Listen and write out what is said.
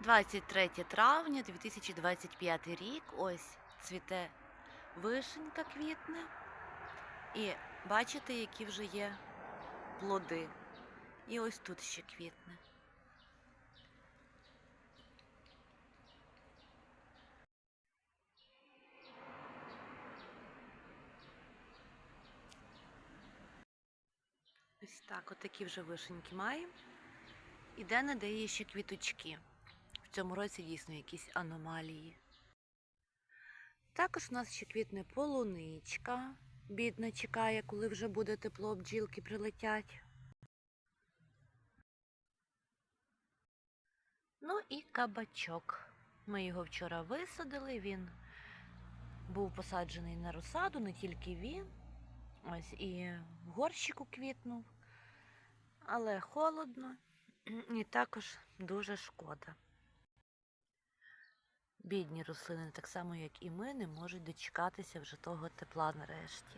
23 травня 2025 рік. Ось цвіте вишенька квітне. І бачите, які вже є плоди. І ось тут ще квітне. Ось так, от такі вже вишеньки маємо. І де не де є ще квіточки. Цьому році дійсно якісь аномалії. Також у нас ще квітне полуничка. Бідна чекає, коли вже буде тепло, бджілки прилетять. Ну і кабачок. Ми його вчора висадили, він був посаджений на розсаду, не тільки він. Ось і в горщику квітнув, але холодно і також дуже шкода. Бідні рослини, так само як і ми, не можуть дочекатися вже того тепла нарешті.